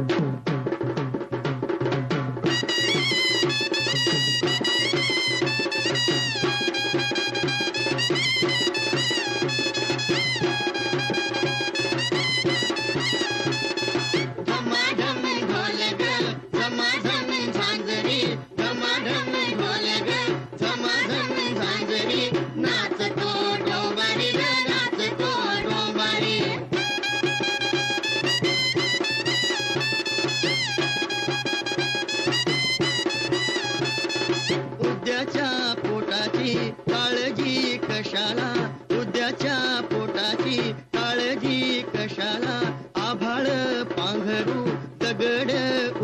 Mm-hmm. कशाला? उद्याच्या पोटाची काळजी कशाला? आभाळ पांघरू दगड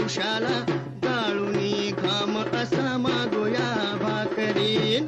उशाला. गाळूनी घाम असा मागोया भाकरी.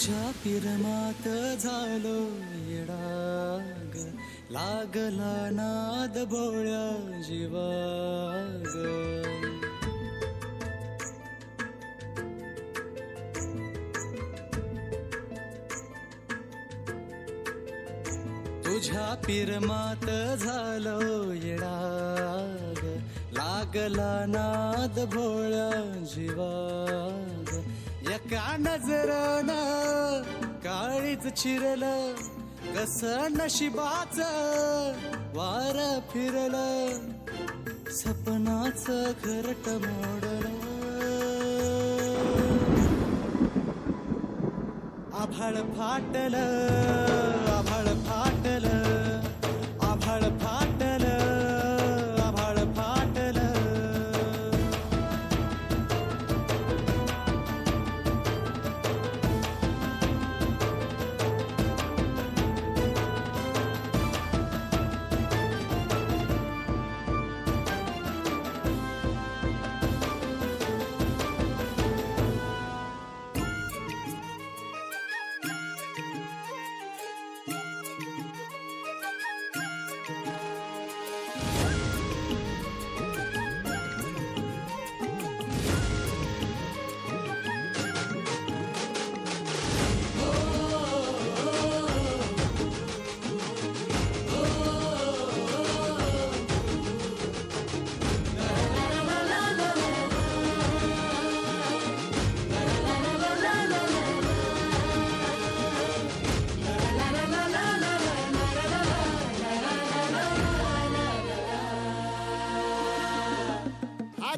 तुझ्या पिरमात झालो येडाग. लागला नाद भोळ्या जीवाग. तुझ्या पिरमात झालो येडाग. लागला नाद भोळ्या जीवाग. एका नजरन काळीच चिरलं कस नशिबाच वार फिरलं सपनाच घरट मोडलं. आभाळ फाटलं.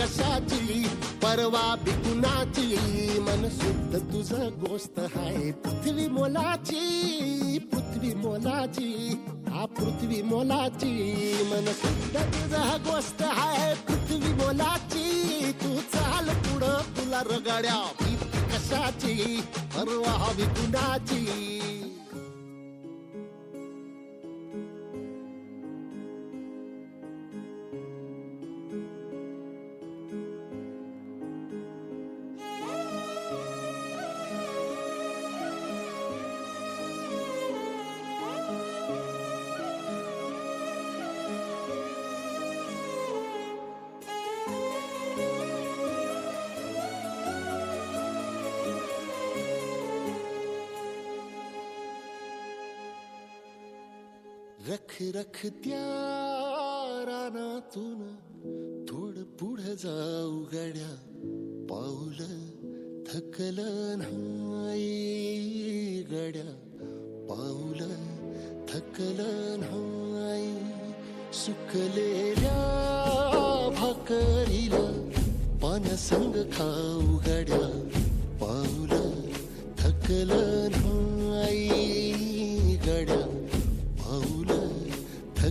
कशाची? परवा बिकुनाची मन शुद्ध तुझं गोष्ट आहे पृथ्वी मोलाची पृथ्वी मोलाची. हा पृथ्वी मोलाची. मन शुद्ध तुझं गोष्ट आहे पृथ्वी मोलाची. तू चाल पुढं तुला रगड्या. कशाची? परवा बिकुनाची रख रख त्या रानातून थोड पुढे जाऊ गड्या. पाऊल थकल नाही गड्या. पाऊल थकल नाही. सुकलेल्या भाकरीला पानसंग खाऊ गड्या. पाऊल थकल नाही.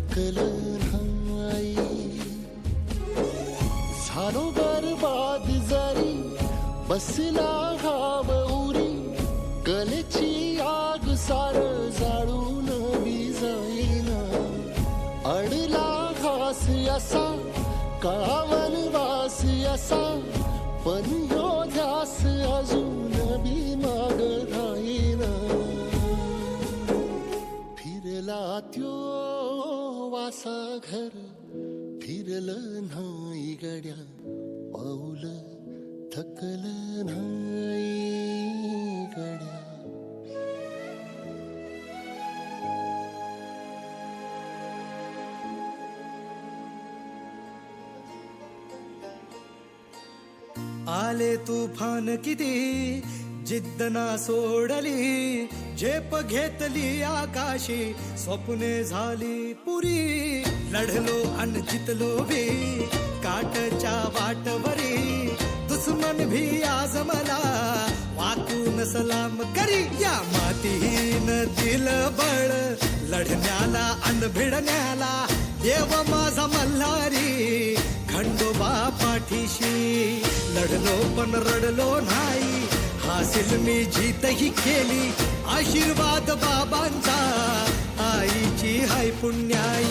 थकल नाही झालो बरबाद जरी बसला घाव उरी कलेची आग सार जाळून बी जाईना अडला घास असा कावन वास असा पण ह्यो ध्यास अजून बी माग राहीना. फिरला त्यो वासा घर फिरलं नाही गड्या पाऊल थकल नाही गड्या. आले तुफान किती जिद्द ना सोडली झेप घेतली आकाशी स्वप्ने झाली पुरी. लढलो अन जितलो भी काटच्या वाटवरी. दुश्मन भी आज मला वाकून सलाम करी. या मातीहीन दिल बळ लढण्याला अन भिडण्याला देव माझा मल्हारी. खंडोबा पाठीशी लढलो पण रडलो नाही. हासिल मी जीतही केली. आशीर्वाद बाबांचा आईची हाय पुण्याई.